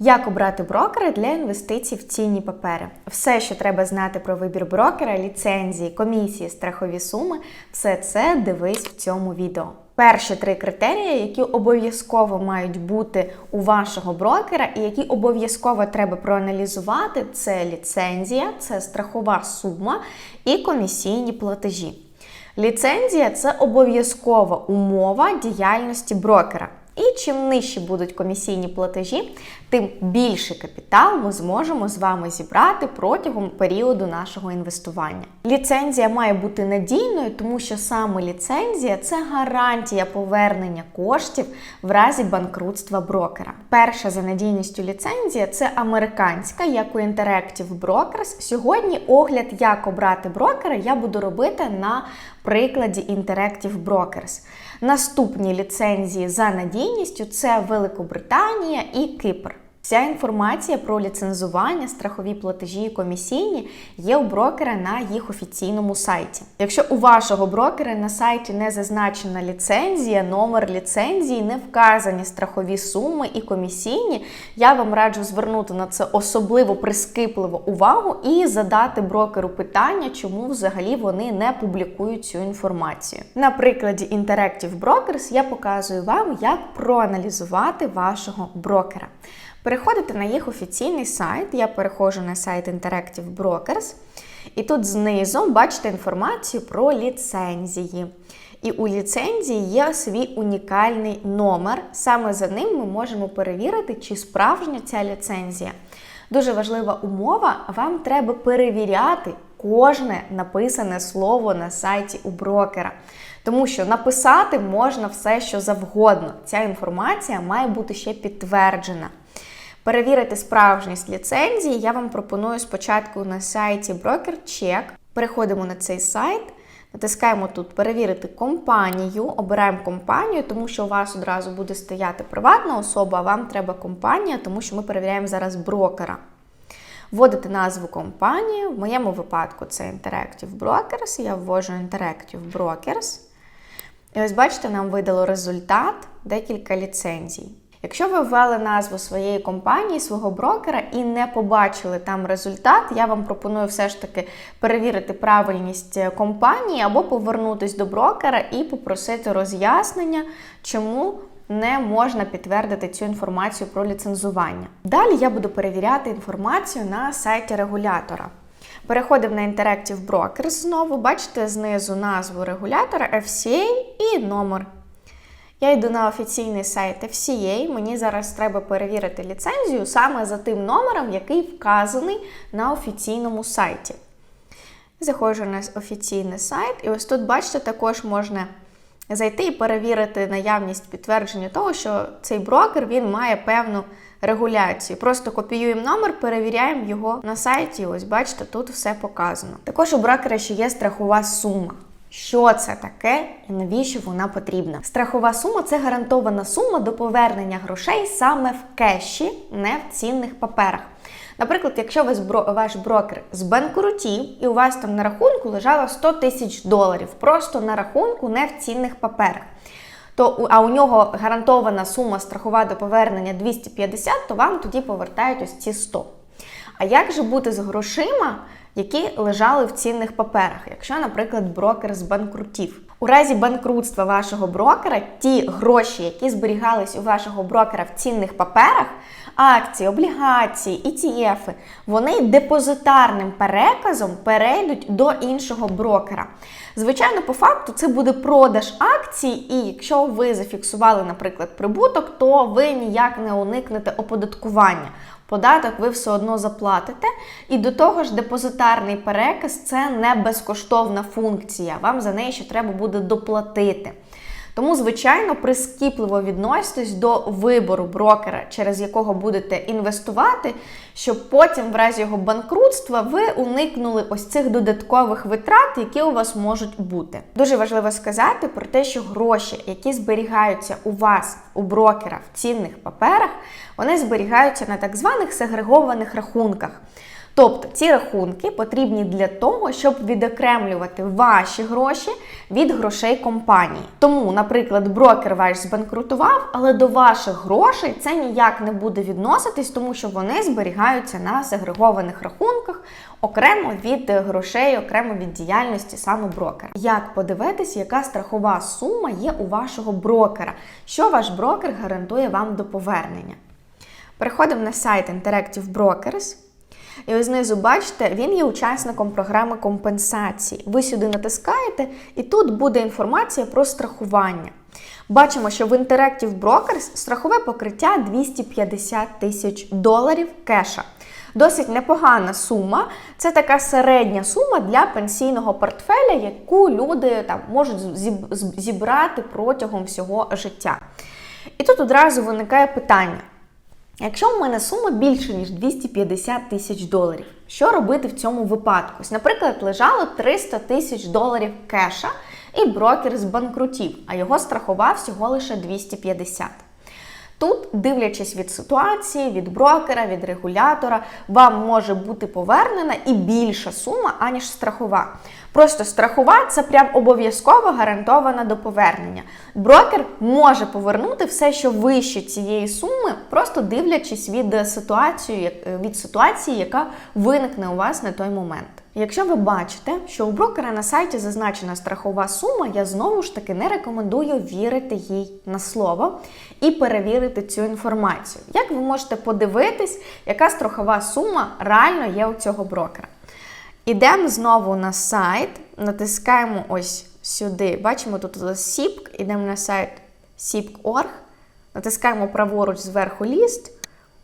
Як обрати брокера для інвестицій в цінні папери? Все, що треба знати про вибір брокера, ліцензії, комісії, страхові суми, все це дивись в цьому відео. Перші три критерії, які обов'язково мають бути у вашого брокера, і які обов'язково треба проаналізувати, це ліцензія, це страхова сума і комісійні платежі. Ліцензія це обов'язкова умова діяльності брокера. І чим нижчі будуть комісійні платежі, тим більший капітал ми зможемо з вами зібрати протягом періоду нашого інвестування. Ліцензія має бути надійною, тому що саме ліцензія це гарантія повернення коштів в разі банкрутства брокера. Перша за надійністю ліцензія це американська, як у Interactive Brokers. Сьогодні огляд, як обрати брокера, я буду робити на прикладі Interactive Brokers. Наступні ліцензії за надійністю це Великобританія і Кипр. Вся інформація про ліцензування, страхові платежі і комісійні є у брокера на їх офіційному сайті. Якщо у вашого брокера на сайті не зазначена ліцензія, номер ліцензії, не вказані страхові суми і комісійні, я вам раджу звернути на це особливо прискіпливо увагу і задати брокеру питання, чому взагалі вони не публікують цю інформацію. На прикладі Interactive Brokers я показую вам, як проаналізувати вашого брокера. Переходите на їх офіційний сайт. Я переходжу на сайт Interactive Brokers. І тут знизу бачите інформацію про ліцензії. І у ліцензії є свій унікальний номер. Саме за ним ми можемо перевірити, чи справжня ця ліцензія. Дуже важлива умова, вам треба перевіряти кожне написане слово на сайті у брокера. Тому що написати можна все, що завгодно. Ця інформація має бути ще підтверджена. Перевірити справжність ліцензії я вам пропоную спочатку на сайті BrokerCheck. Переходимо на цей сайт, натискаємо тут Перевірити компанію, обираємо компанію, тому що у вас одразу буде стояти приватна особа, а вам треба компанія, тому що ми перевіряємо зараз брокера. Вводите назву компанії, в моєму випадку це Interactive Brokers, я ввожу Interactive Brokers. І ось бачите, нам видало результат декілька ліцензій. Якщо ви ввели назву своєї компанії, свого брокера і не побачили там результат, я вам пропоную все ж таки перевірити правильність компанії або повернутися до брокера і попросити роз'яснення, чому не можна підтвердити цю інформацію про ліцензування. Далі я буду перевіряти інформацію на сайті регулятора. Переходимо на Interactive Brokers знову, бачите знизу назву регулятора FCA і номер. Я йду на офіційний сайт FCA, мені зараз треба перевірити ліцензію саме за тим номером, який вказаний на офіційному сайті. Заходжу на офіційний сайт, і ось тут, бачите, також можна зайти і перевірити наявність підтвердження того, що цей брокер він має певну регуляцію. Просто копіюємо номер, перевіряємо його на сайті. Ось бачите, тут все показано. Також у брокера ще є страхова сума. Що це таке і навіщо вона потрібна? Страхова сума це гарантована сума до повернення грошей саме в кеші, не в цінних паперах. Наприклад, якщо ваш брокер збанкрутів і у вас там на рахунку лежало 100 тисяч доларів, просто на рахунку, не в цінних паперах. То, а у нього гарантована сума страхова до повернення 250, то вам тоді повертають ось ці 100. А як же бути з грошима, які лежали в цінних паперах, якщо, наприклад, брокер збанкрутів? У разі банкрутства вашого брокера ті гроші, які зберігались у вашого брокера в цінних паперах, акції, облігації, ETF, вони депозитарним переказом перейдуть до іншого брокера. Звичайно, по факту це буде продаж акцій, і якщо ви зафіксували, наприклад, прибуток, то ви ніяк не уникнете оподаткування. Податок ви все одно заплатите. І до того ж, депозитарний переказ це не безкоштовна функція. Вам за неї ще треба буде доплатити. Тому, звичайно, прискіпливо відноситесь до вибору брокера, через якого будете інвестувати, щоб потім, в разі його банкрутства, ви уникнули ось цих додаткових витрат, які у вас можуть бути. Дуже важливо сказати про те, що гроші, які зберігаються у вас у брокера в цінних паперах, вони зберігаються на так званих сегрегованих рахунках. Тобто ці рахунки потрібні для того, щоб відокремлювати ваші гроші від грошей компанії. Тому, наприклад, брокер ваш збанкрутував, але до ваших грошей це ніяк не буде відноситись, тому що вони зберігаються на сегрегованих рахунках окремо від грошей, окремо від діяльності саме брокера. Як подивитись, яка страхова сума є у вашого брокера, що ваш брокер гарантує вам до повернення? Переходимо на сайт Interactive Brokers. І ось знизу бачите, він є учасником програми компенсації. Ви сюди натискаєте, і тут буде інформація про страхування. Бачимо, що в Interactive Brokers страхове покриття 250 тисяч доларів кеша. Досить непогана сума. Це така середня сума для пенсійного портфеля, яку люди там можуть зібрати протягом всього життя. І тут одразу виникає питання. Якщо в мене сума більше, ніж 250 тисяч доларів, що робити в цьому випадку? Наприклад, лежало 300 тисяч доларів кеша, і брокер збанкрутів, а його страхував всього лише 250. Тут, дивлячись від ситуації, від брокера, від регулятора, вам може бути повернена і більша сума, аніж страхова. Просто страхова це прям обов'язково гарантована до повернення. Брокер може повернути все, що вище цієї суми, просто дивлячись від ситуації, від ситуації, яка виникне у вас на той момент. Якщо ви бачите, що у брокера на сайті зазначена страхова сума, я знову ж таки не рекомендую вірити їй на слово і перевірити цю інформацію. Як ви можете подивитись, яка страхова сума реально є у цього брокера? Ідемо знову на сайт, натискаємо ось сюди. Бачимо тут SIPC, ідемо на сайт SIPC.org, натискаємо праворуч зверху ліст,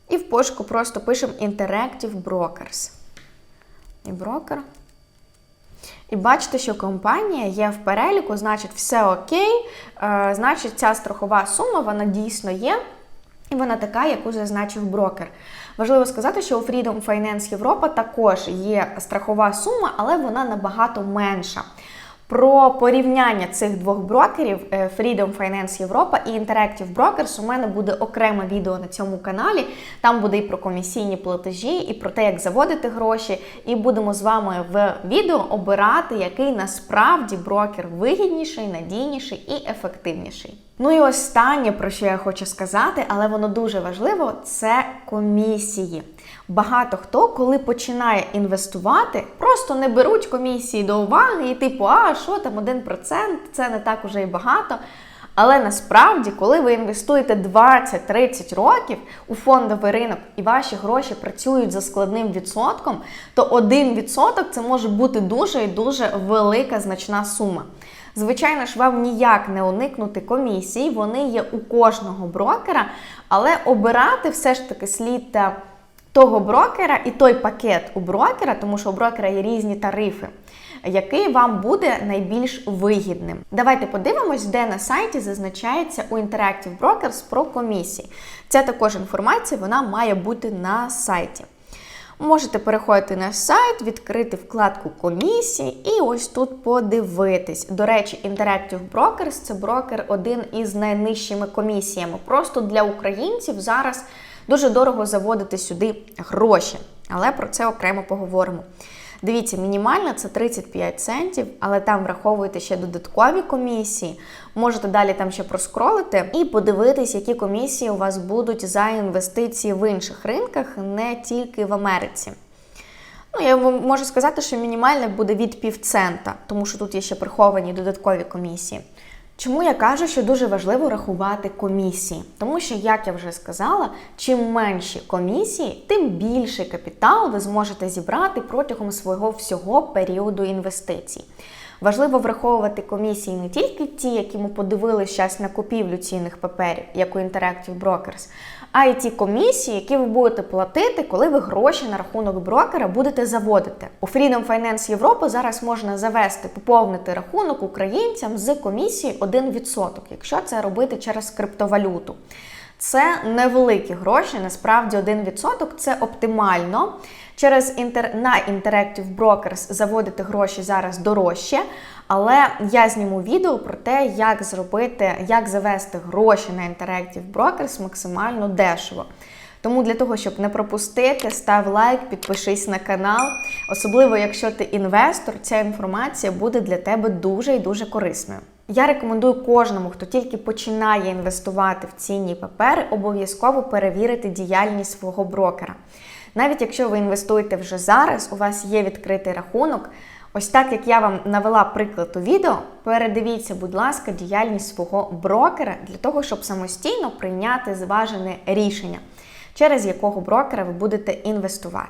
і в пошуку просто пишемо Interactive Brokers. І брокер. І бачите, що компанія є в переліку, значить, все окей, е, значить, ця страхова сума вона дійсно є. І вона така, яку зазначив брокер. Важливо сказати, що у Freedom Finance Європа також є страхова сума, але вона набагато менша. Про порівняння цих двох брокерів е, Freedom Finance Європа і Interactive Brokers у мене буде окреме відео на цьому каналі. Там буде і про комісійні платежі, і про те, як заводити гроші. І будемо з вами в відео обирати, який насправді брокер вигідніший, надійніший і ефективніший. Ну і останнє, про що я хочу сказати, але воно дуже важливо, це комісії. Багато хто, коли починає інвестувати, просто не беруть комісії до уваги і типу, а що там 1%, це не так уже і багато. Але насправді, коли ви інвестуєте 20-30 років у фондовий ринок і ваші гроші працюють за складним відсотком, то 1% це може бути дуже і дуже велика значна сума. Звичайно ж, вам ніяк не уникнути комісії, вони є у кожного брокера, але обирати все ж таки слід того брокера і той пакет у брокера, тому що у брокера є різні тарифи, який вам буде найбільш вигідним. Давайте подивимось, де на сайті зазначається у Interactive Brokers про комісії. Ця також інформація вона має бути на сайті. Можете переходити на сайт, відкрити вкладку комісії і ось тут подивитись. До речі, Interactive Brokers це брокер один із найнижчими комісіями. Просто для українців зараз дуже дорого заводити сюди гроші. Але про це окремо поговоримо. Дивіться, мінімальна це 35 центів, але там враховуєте ще додаткові комісії. Можете далі там ще проскролити і подивитись, які комісії у вас будуть за інвестиції в інших ринках, не тільки в Америці. Ну, я вам можу сказати, що мінімальне буде від півцента, тому що тут є ще приховані додаткові комісії. Чому я кажу, що дуже важливо рахувати комісії? Тому що, як я вже сказала, чим менші комісії, тим більший капітал ви зможете зібрати протягом свого всього періоду інвестицій. Важливо враховувати комісії не тільки ті, які ми подивилися зараз на купівлю цінних паперів, як у Interactive Brokers, а й ті комісії, які ви будете платити, коли ви гроші на рахунок брокера будете заводити. У Freedom Finance Європи зараз можна завести, поповнити рахунок українцям з комісії 1%, якщо це робити через криптовалюту. Це невеликі гроші, насправді 1% це оптимально. Через інтер... на Interactive Brokers заводити гроші зараз дорожче, але я зніму відео про те, як зробити, як завести гроші на Interactive Brokers максимально дешево. Тому для того, щоб не пропустити, став лайк, підпишись на канал. Особливо, якщо ти інвестор, ця інформація буде для тебе дуже і дуже корисною. Я рекомендую кожному, хто тільки починає інвестувати в цінні папери, обов'язково перевірити діяльність свого брокера. Навіть якщо ви інвестуєте вже зараз, у вас є відкритий рахунок. Ось так як я вам навела приклад у відео, передивіться, будь ласка, діяльність свого брокера для того, щоб самостійно прийняти зважене рішення, через якого брокера ви будете інвестувати.